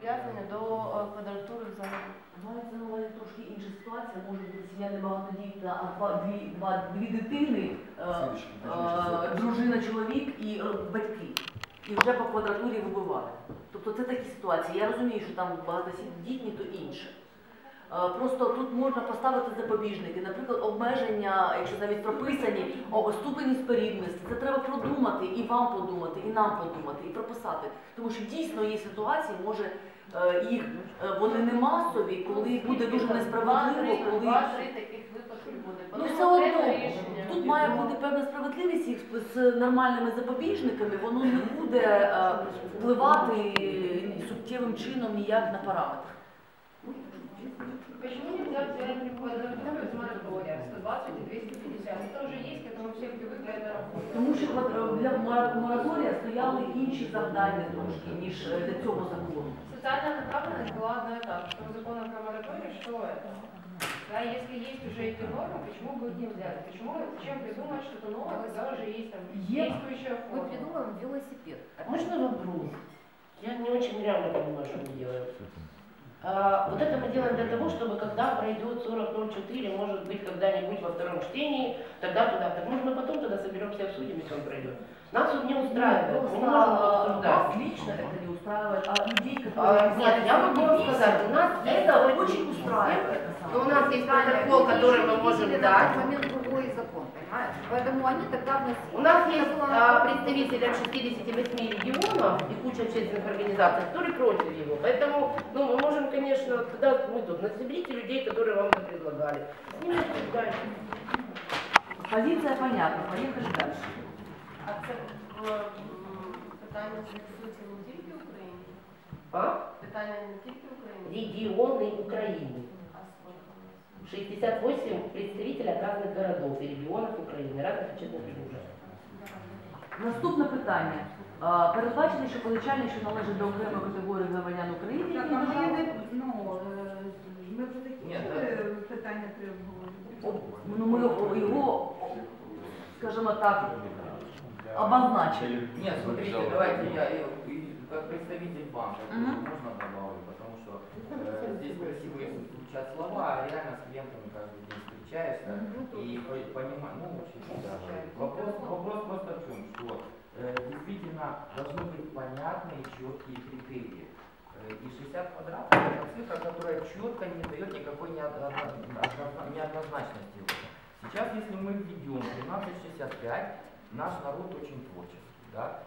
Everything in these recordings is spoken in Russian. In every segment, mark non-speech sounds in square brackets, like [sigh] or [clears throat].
Прив'язання до е, квадратури взагалі. Мається на увазі трошки інша ситуація, може бути сім'я небагатодітна, а два, дві, два, дві дитини, е, е, дружина, чоловік і е, батьки. І вже по квадратурі вибивали. Тобто це такі ситуації. Я розумію, що там багатодітні, то інше. Е, Просто тут можна поставити запобіжники, наприклад, обмеження, якщо навіть прописані, ступені спорідності. Це треба продумати і вам подумати, і нам подумати, і прописати. Тому що дійсно є ситуації, може е, їх е, вони не масові, коли буде дуже несправедливо, коли таких випадків буде. ну все одно тут має бути певна справедливість їх з- нормальними запобіжниками, воно не буде впливати суттєвим чином ніяк на параметр. Почему нельзя взять квадратуру из моратория 120 и 250? Это уже есть, к этому все привыкли, это работает. Тому що квад- для мора- мораторія стояли інші завдання трошки, ніж е, для цього закону. Социальная направленность была одна и та же. Что закона про мораторий, что это? Да, если есть уже эти нормы, почему бы их не взять? Почему, зачем придумать что-то новое, когда уже есть там Е- действующая Мы форма? придумаем велосипед. Можно вопрос? Я не очень реально понимаю, что мы делаем. А, вот это мы делаем для того, чтобы когда пройдет 40.04, может быть, когда-нибудь во втором чтении, тогда туда. Так может мы потом тогда соберемся и обсудим, если он пройдет. Нас тут не устраивает, мы можем обсуждать. Вас лично это не устраивает, а людей, А, которые... Нет, я могу вам сказать, у нас это очень устраивает. Но у нас есть протокол, который мы можем дать. тот момент другой закон, понимаешь? Поэтому они тогда вносили. У нас Это есть было а, на- представители от 68 регионов и куча общественных организаций, которые против его. Поэтому ну, мы можем, конечно, тогда мы тут насоберите людей, которые вам это предлагали. С ними обсуждать. Позиция понятна, поехали дальше. А це е, м, питання стосується не тільки України. А? Питання не тільки України, Регионы Украины. 68 представителей от разных городов и регионов Украины, разных общественных организаций. Наступне питання. А, Передбачено, що поличальник, що належить до окремої категорії громадян України, Так, які а ми держави- не, ну, е, ми вже закінчили питання при обговоренні. ну, ми його- його, скажімо так, обозначили. Нет, смотрите, давайте я э, и как представитель банка Мгм. можно добавлю, Звучат слова, а реально с клиентами каждый день встречаешься и по- понимаю, ну очень да. Вопрос, вопрос просто в чем, что э, действительно должны быть понятные четкие критерии. Э, И 60 квадратов это цифра, которая четко не дает никакой неодно- одно- неоднозначности. Сейчас, если мы введем 1365, наш народ очень творческий, да,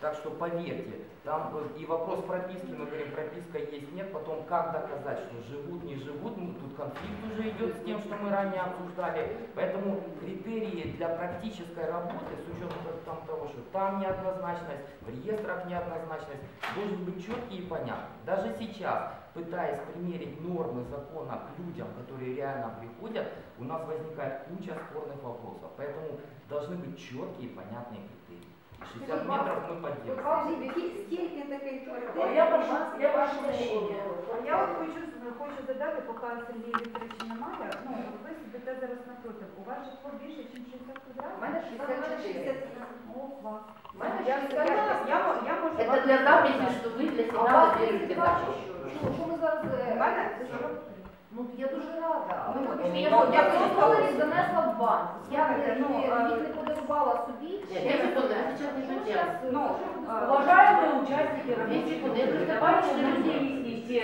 так что поверьте, там э, и вопрос прописки, мы говорим, прописка есть, нет, потом как доказать, что живут, не живут, ну, тут конфликт уже идет с тем, что мы ранее обсуждали, поэтому критерии для практической работы, с учетом того, что там неоднозначность, в реестрах неоднозначность, должен быть четкий и понятный. Даже сейчас, пытаясь примерить нормы закона к людям, которые реально приходят, у нас возникает куча спорных вопросов, поэтому должны быть четкие и понятные критерии. 60 метров мы поддерживаем. Скільки скільки таких квартир? Я прошу, я прошу прощения. Я от хочу, хочу задати, поки Сергія Вікторовича немає, ну, ви сидите зараз напроти. У вас житло більше, ніж 60 квадратів? У мене 64. О, клас. У мене Я, я, 60. я, мо- я можу Это вам- для записи, что вы для А у себя вас выберете 32 дальше. що? Що ми зараз... е, У мене Ну, я дуже рада. Ну, Ну, от, я, ну, я ну, просто ну, їх занесла в банк. Я Слухайте, їх ну, не- е, їх не подарувала собі. Нет, я секунду, это сейчас не Що ту ви тему. зараз, Ну, що ви а, будете Уважаемые участники рабочей Секунду, группы, я просто давайте хочу люди людей. выяснить все,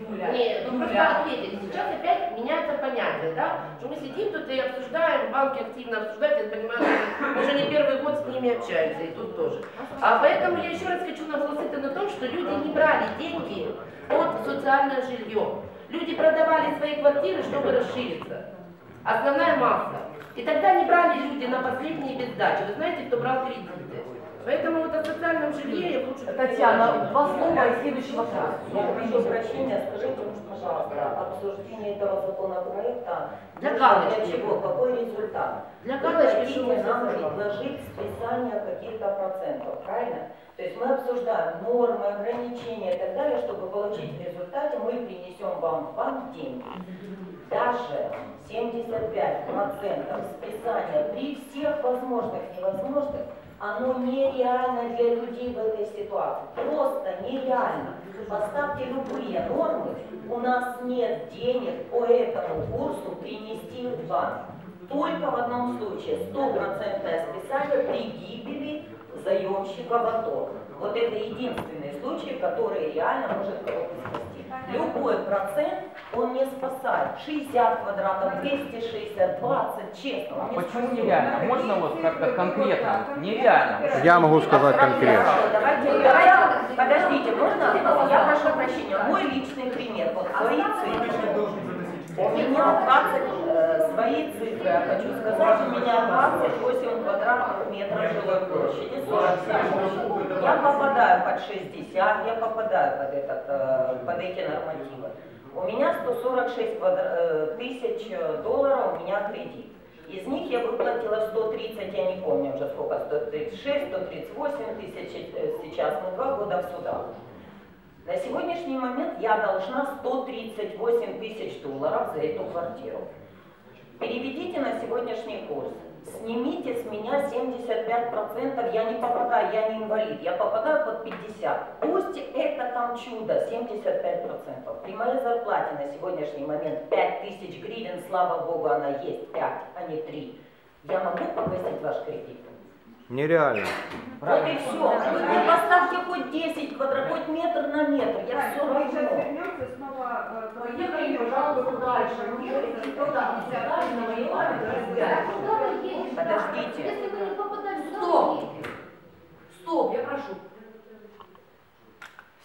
Юля, Нет, ну просто Юля. ответили. Сейчас опять меняется понятие, да? Что мы сидим тут и обсуждаем, банки активно обсуждают, я понимаю, что мы уже не первый год с ними общаемся, и тут тоже. А поэтому я еще раз хочу наголосить на том, что люди не брали деньги под социальное жилье. Люди продавали свои квартиры, чтобы расшириться. Основная масса. И тогда не брали люди на последние без сдачи. Вы знаете, кто брал кредиты. Поэтому вот о социальном жилье я лучше... Татьяна, два слова и следующий вопрос. Я прошу прощения, скажите, пожалуйста, обсуждение этого законопроекта Для галочки. для чего? Какой результат? Для галочки, что мы нам предложить списание каких-то процентов, правильно? То есть мы обсуждаем нормы, ограничения и так далее, чтобы получить в результате, мы принесем вам в банк деньги. Даже 75% списания при всех возможных и невозможных оно нереально для людей в этой ситуации. Просто нереально. Поставьте любые нормы, у нас нет денег по этому курсу принести в банк. Только в одном случае стопроцентное списание при гибели заемщика в АТО. Вот это единственный случай, который реально может кого-то спасти. Любой процент он не спасает. 60 квадратов, 260, 20, честно. он А не почему спасет. нереально? Можно вот как-то конкретно? Нереально. Я могу сказать конкретно. Давайте, давайте, подождите, можно? Я прошу прощения. Мой личный пример. Вот свои цифры. У меня 20, э, свои цифры, я хочу сказать, у меня 28 квадратных метров жилой площади, 47. Я попадаю под 60, я попадаю под, этот, э, под эти нормативы. У меня 146 квадра- э, тысяч долларов, у меня кредит. Из них я выплатила 130, я не помню уже сколько, 136, 138 тысяч э, сейчас, мы два года в судах. На сегодняшний момент я должна 138 тысяч долларов за эту квартиру. Переведите на сегодняшний курс. Снимите с меня 75%, я не попадаю, я не инвалид, я попадаю под 50. Пусть это там чудо, 75%. При моей зарплате на сегодняшний момент 5 тысяч гривен, слава богу, она есть, 5, а не 3. Я могу погасить ваш кредит? Нереально. Вот и все. Вы поставьте хоть 10 квадрат, хоть метр на метр, я все Мы сейчас равно. вернемся снова э, Поехали, пожалуйста, дальше. Дальше? Подождите. Если вы не попадаете, куда Стоп! Стоп, я прошу.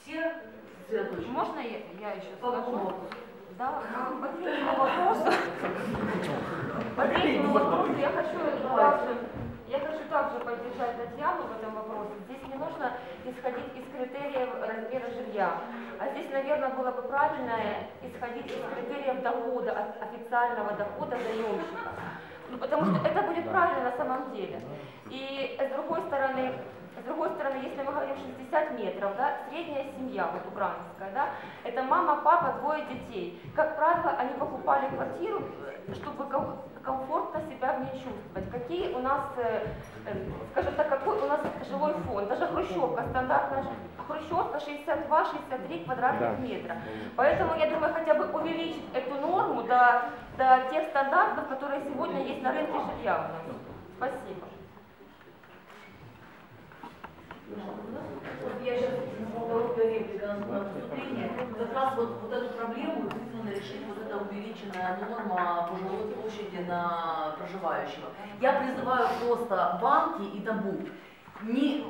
Все сосредоточены. Можно я, я еще скажу? Да, ну, по третьему вопросу. [laughs] По третьему вопросу я хочу также поддержать Татьяну в этом вопросе. Здесь не нужно исходить из критериев размера жилья. А здесь, наверное, было бы правильно исходить из критериев дохода, официального дохода заемщика. Ну, потому что это будет правильно на самом деле. И с другой стороны, с другой стороны, если мы говорим 60 метров, да, средняя семья, вот украинская, да, это мама, папа, двое детей. Как правило, они покупали квартиру, чтобы комфортно себя в ней чувствовать. Какие у нас, э, э, скажем так, какой у нас жилой фонд, даже хрущевка, стандартная хрущевка 62-63 квадратных Да. метра. Поэтому я думаю, хотя бы увеличить эту норму до, до тех стандартов, которые сегодня есть на рынке жилья у нас. Спасибо. Вот я сейчас на на вступление. Как раз вот, вот эту проблему действительно решить вот эта увеличенная норма по жилой площади на проживающего. Я призываю просто банки и ДАБУ не,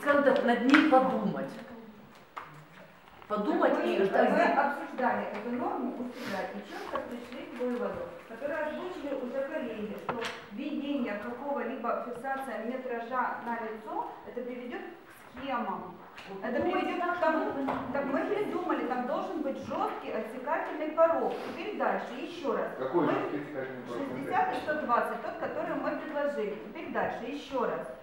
скажем так, над ним подумать. Подумать и Мы обсуждали эту норму себя и четко пришли к выводу, который озвучили уже коллеги, что введение какого-либо фиксация метража на лицо, это приведет к схемам. Это приведет к тому, так мы придумали, там должен быть жесткий отсекательный порог. Теперь дальше, еще раз. Какой Мы- жесткий отсекательный порог? 60 и 120, тот, который мы предложили. Теперь дальше, еще раз.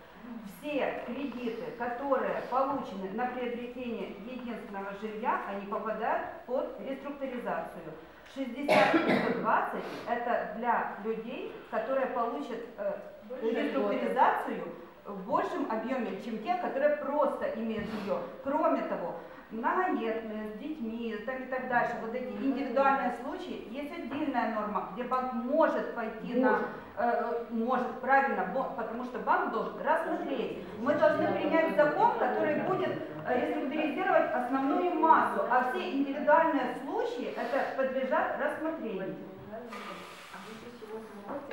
Все кредиты, которые получены на приобретение единственного жилья, они попадают под реструктуризацию. 60 и 120 это для людей, которые получат э, реструктуризацию в большем объеме, чем те, которые просто имеют жилье. Кроме того, многодетные, с детьми и так дальше, вот эти индивидуальные случаи, есть отдельная норма, где банк может пойти на, э, может, правильно, потому что банк должен рассмотреть. Мы должны принять закон, который будет э, реструктуризировать основную массу, а все индивидуальные случаи, это подлежат рассмотрению.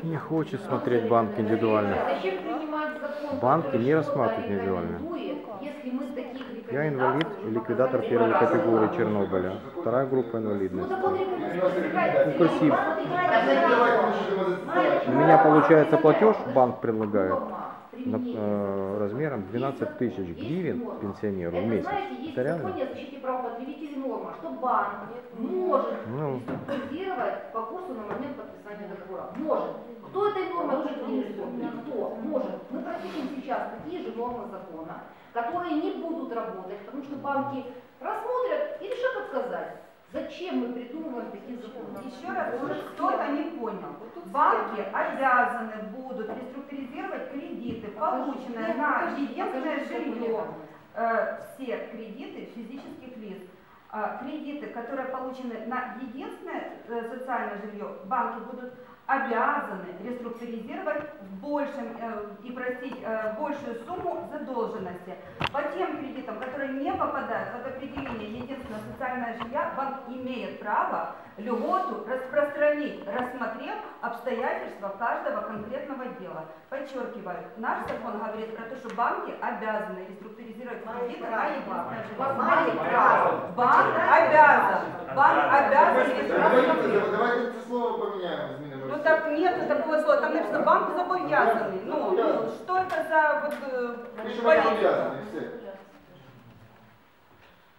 Не хочет смотреть банк индивидуально. Зачем принимать закон, Банки не рассматривают индивидуально. Я инвалид и ликвидатор первой категории Чернобыля. Вторая группа инвалидности. Ну, красиво. У меня получается платеж, банк предлагает, на- э, размером 12 тысяч гривен пенсионеру в месяц. Это реально? Ну. по курсу на момент подписания договора. Может. Кто этой нормой уже принесет? Никто. Может. Мы пропишем сейчас такие же нормы закона, которые не будут работать, потому что банки рассмотрят и решат отказать. Зачем мы придумываем такие законы? Еще раз, может кто-то не понял. Банки обязаны будут реструктуризировать кредиты, полученные на единственное жилье. Э, Все кредиты физических лиц. А Кредиты, которые получены на единственное э, социальное жилье, банки будут обязаны реструктуризировать в большем э, и простить э, большую сумму задолженности. По тем кредитам, которые не попадают под определение единственного социального жилья, банк имеет право льготу распространить, рассмотрев обстоятельства каждого конкретного дела. Подчеркиваю, наш закон говорит про то, что банки обязаны реструктуризировать кредиты на единственное жилье. Банк обязан. Банк обязан Давайте, реструктуризировать. давайте це слово поміняємо, змінимо. Ну так нету такого слова, там написано банк зобов'язаний. Ну, ну, что это за вот э, Пишемо политика? зобов'язаний, все.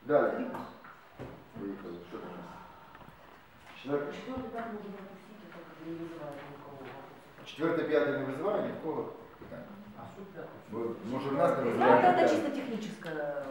Далі. Поїхали, що там у нас? Четверте, Четвертый так можно пропустить, это как бы не вызывает никого. четверте, п'яте не визиває нікого питань. А суть да, Бо, може в нас не Ну, визиває это питань. чисто техническое.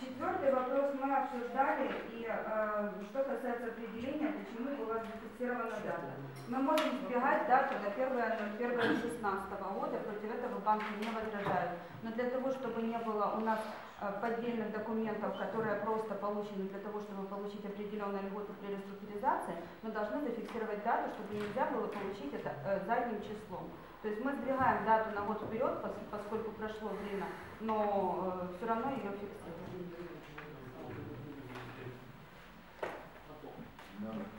Четвертый вопрос мы обсуждали, и э, что касается определения, почему была зафиксирована дата. Мы можем сбегать дату до 1.01.16 года, против этого банки не возражают. Но для того, чтобы не было у нас э, поддельных документов, которые просто получены для того, чтобы получить определенные льготы при реструктуризации, мы должны зафиксировать дату, чтобы нельзя было получить это э, задним числом. То есть мы сдвигаем дату на год вперед, пос- поскольку прошло время, но все равно ее фиксируем.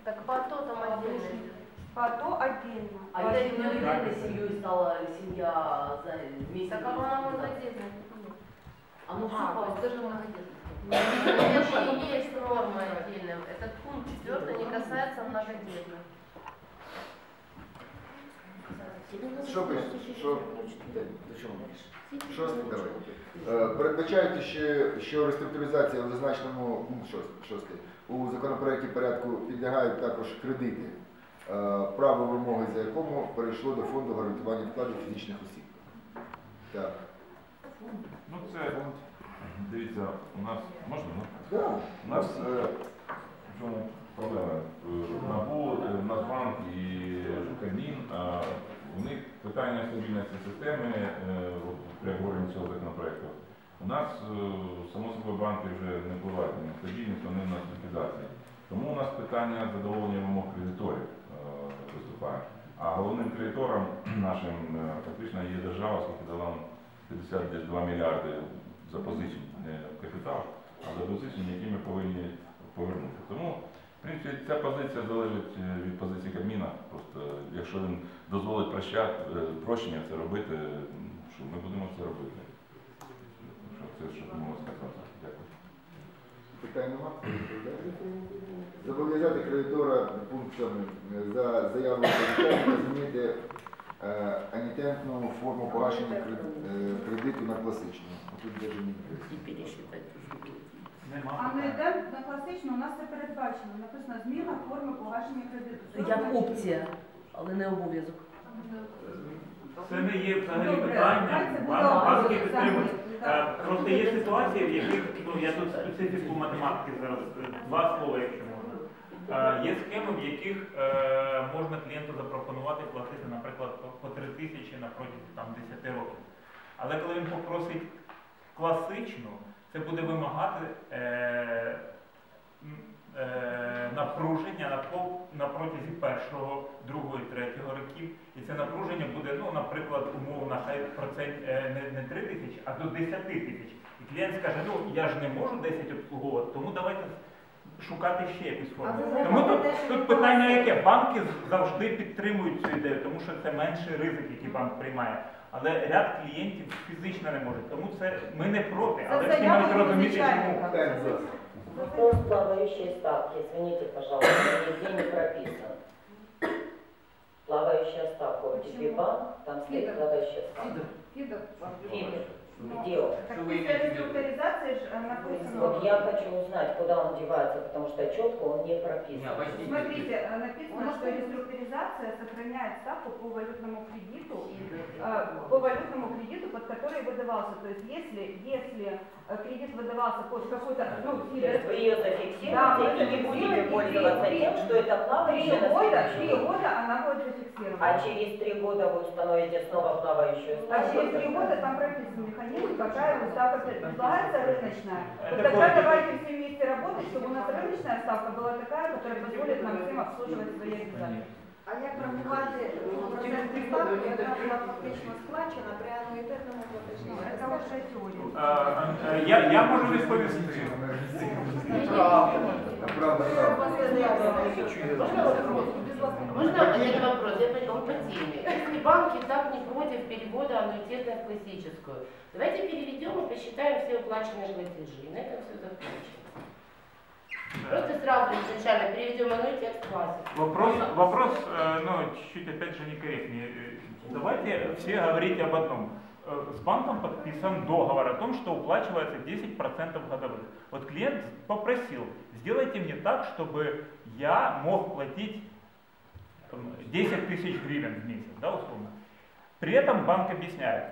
Так ПАТО там отдельно. ПАТО отдельно. А если многодетной семьей стала семья за месяц? Так а она многодетная. А ну все, А, по- это же Это и есть норма отдельная. Этот пункт четвертый не касается многодетных. Що пишете? Що? До чого? Шостий давай. Е, Передбачаєте, що, що реструктуризація в зазначеному пункт шостий у законопроекті порядку підлягають також кредити, е, право вимоги за якому перейшло до фонду гарантування вкладів фізичних осіб. Так. Ну це дивіться, у нас можна, ну? Да. У нас е, в чому проблема? НАБУ, Нацбанк і Кабмін, а у них питання стабільності системи е, при обговоренні цього законопроекту. У нас, е, само собою, банки вже не впливають на стабільність, вони в нас ліквідації. Тому у нас питання задоволення вимог кредиторів е, виступає. А головним кредитором [clears throat] нашим фактично є держава, скільки дала нам 52 мільярди запозичень не капітал, а запозичень, які ми повинні повернути. Тому, принципі, ця позиція залежить е, від позиції Кабміна. Просто е, якщо він дозволить прощати, е, прощення це робити, що ми будемо це робити. Що це що можу сказати. Дякую. Питань нема? Зобов'язати кредитора пункт 7 за заявою кредитора змінити е, анітентну форму погашення кредиту на класичну. Тут навіть не А не йде на класичну, у нас це передбачено. Написано зміна форми погашення кредиту. Як опція, але не обов'язок. Це не є взагалі Добре, питання. Банки розглядати. підтримують. Так. Е, Просто є ситуації, в яких ну я тут специфіку математики зараз е, два слова, якщо можна. Е, Є схеми, в яких е, можна клієнту запропонувати платити, наприклад, по- по 3 тисячі на протязі там 10 років. Але коли він попросить класичну, це буде вимагати е, е, напруження на, на протязі першого, другого і третього років. І це напруження буде, ну, наприклад, умовно, хай процент е, не, не 3 тисячі, а до 10 тисяч. І клієнт скаже, ну я ж не можу 10 обслуговувати, тому давайте шукати ще якусь форму. Тому тут, тут питання яке? Банки завжди підтримують цю ідею, тому що це менший ризик, який банк приймає. Але ряд клієнтів фізично не може. Тому це ми не проти, але всі мають розуміти, чому. Вопрос плавающей ставки. Извините, пожалуйста, нигде не прописан. Плавающая ставка. ОТП банк, там стоит Фидер. плавающая ставка. Фидер. Фидер. Ж, э. Вот я хочу узнать, куда он девается, потому что четко он не прописан. Не, обождите. Смотрите, э, написано, что реструктуризация сохраняет ставку по валютному кредиту, э, по валютному кредиту, под который выдавался. То есть если, если кредит выдавался под какой-то, ну, вы ее Да, зафиксируете мы и не будете и пользоваться три- тем, что это три плавающая на года, три год. года она будет зафиксирована. А через три года вы установите снова плавающую А ставку. через три года там прописан механизм, какая у ставка предлагается рыночная. Вот Это тогда будет- давайте все вместе работать, чтобы у нас рыночная ставка была такая, которая позволит нам всем обслуживать свои обязательства. А як врахувати процентну ставку, яка була фактично сплачена при ануїтетному платежному? Це вже теорія. Е, е, Я, я можу відповісти. Правда, правда, правда. Можно один вопрос? Я он по теме. Если банки так не против перевода аннуитета в классическую, давайте переведем и посчитаем все уплаченные платежи. И на этом все закончим. Просто сразу изначально переведем аннуитет в классику. Вопрос, вопрос, э, ну, чуть-чуть опять же некорректнее. Давайте все говорить об одном. Э, С банком подписан договор о том, что уплачивается 10% годовых. Вот клиент попросил, сделайте мне так, чтобы я мог платить там, 10 тысяч гривен в месяц, да, условно. При этом банк объясняет,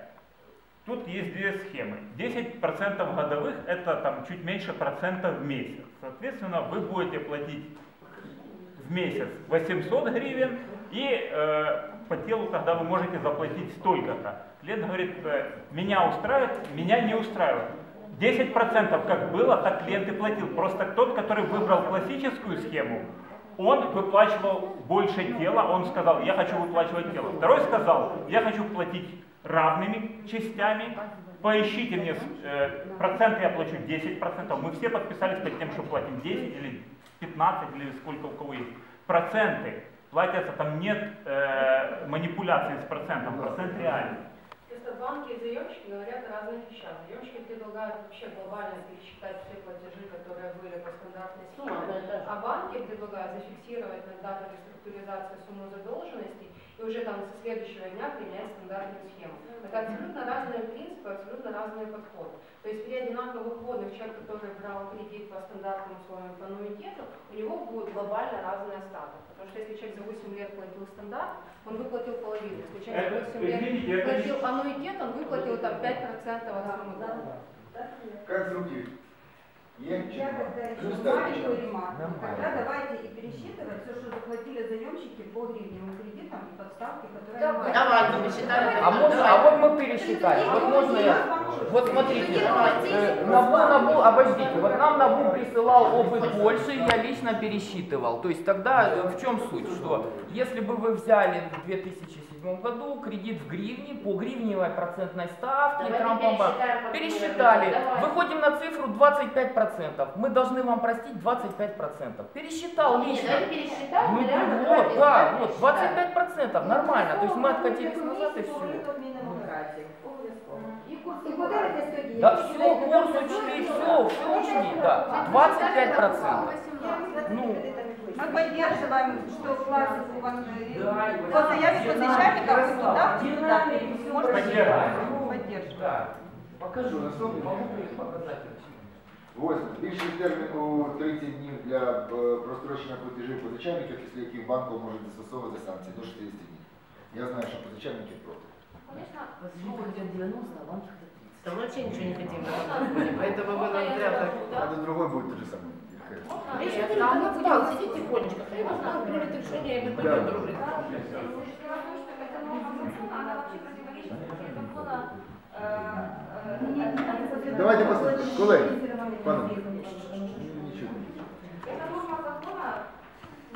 тут есть две схемы. 10% годовых это там чуть меньше процента в месяц. Соответственно, вы будете платить в месяц 800 гривен, и э, по телу тогда вы можете заплатить столько-то. Клиент говорит, э, меня устраивает, меня не устраивает. 10% как было, так клиент и платил. Просто тот, который выбрал классическую схему, он выплачивал больше тела, он сказал, я хочу выплачивать тело. Второй сказал, я хочу платить равными частями, поищите мне э, проценты, я плачу 10%. Мы все подписались под тем, что платим 10 или 15 или сколько у кого есть. Проценты платятся, там нет э, манипуляции с процентом, процент реальный. Просто банки и заемщики говорят о разных вещах. Заемщики предлагают вообще глобально пересчитать все платежи, которые были по стандартной же. а банки предлагают зафиксировать на дату реструктуризации сумму задолженности и уже там со следующего дня применять стандартную схему. Это абсолютно разные принципы, абсолютно разные подходы. То есть при одинаковых вводах человек, который брал кредит по стандартным условиям по аннуитету, у него будет глобально разная ставка. Потому что если человек за 8 лет платил стандарт, он выплатил половину. Если человек за Это, 8 лет извините, это платил аннуитет, он выплатил там 5% от суммы долга. Конструктив. Легче. Я когда тогда давайте и пересчитывать все, что заплатили заемщики по гривневым кредитам и подставки, которые... Давай, давайте, мы считали. А, можно, а вот мы пересчитали. Вот можно я... Вот смотрите, Набу, Набу, обождите, вот нам Набу присылал опыт больше, я лично пересчитывал. То есть тогда э, в чем суть, что если бы вы взяли 2000 1997 году, кредит в гривне, по гривневой процентной ставке, трампамбам. Пересчитали. Давай. Выходим на цифру 25%. Мы должны вам простить 25%. Пересчитал не, лично. Не, пересчитал, ну, да, ну, вот, правильно, да, вот, 25% ну, нормально. То есть мы откатились назад и все. Да, все, курс учли, все, все учли, да, 25%. Ну, Мы поддерживаем, что классику вам Да, по заяве позначальника вы туда, туда, можно Поддерживаем. поддерживать. да. Покажу, могу показать. Восьме. Збільшити термін у 30 днів для е, прострочення платежів позичальників, після яких банку можуть застосовувати санкції до 60 днів. Я знаю, що позичальники проти. Люди хотят 90, а банки хотят 30. Да мы вообще ничего не хотим, на самом деле, поэтому вы нам зря так. А до другой буде те же саме. Давайте послухаємо. Колеги, пане, нічого. Эта норма закона,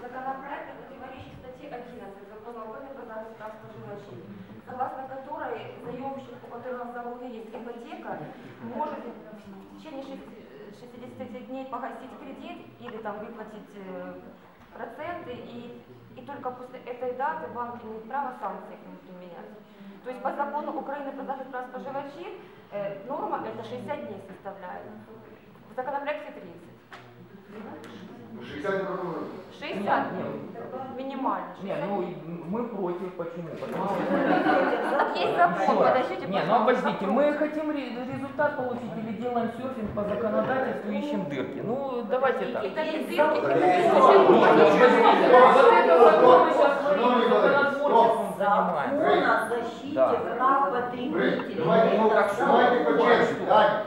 законопроекта противоречит статье 11 закона прав споживачей, согласно которой заемщик, у которого в залоге есть ипотека, может в течение шести- 60 дней погасить кредит или там выплатить э, проценты, и, и только после этой даты банк имеет право санкции к нему применять. То есть по закону Украины про захист прав споживачей э, норма это 60 дней составляет. В законопроекте 30. 60 років. 60 минимально. Не, ну, и, м, мы против. Почему? Потому что... Есть закон, Еще раз. подождите, Не, ну пожалуйста, обождите, мы хотим ре- результат получить или делаем серфинг по законодательству, ищем дырки. Ну, давайте так. Это не дырки, Нет, это подождите. Вот это закон мы сейчас Шановні говорим, колеги, законотворчеством занимаемся. Закон о защите Да. прав Брейк, потребителей. давайте, Ну, так что? давайте по черзі, Даня,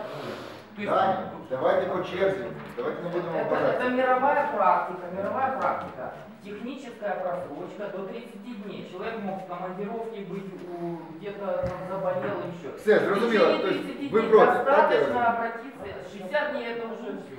То есть, Даня, давайте по черзі, давайте не будемо Это, это мировая практика, мировая практика. Техническая просрочка до 30 дней. Человек мог в командировке быть, где-то там заболел еще. Все, зрозуміло. В течение Тобто 30 ви дней проти, так? я достаточно розумію? обратиться. 60 дней это уже все.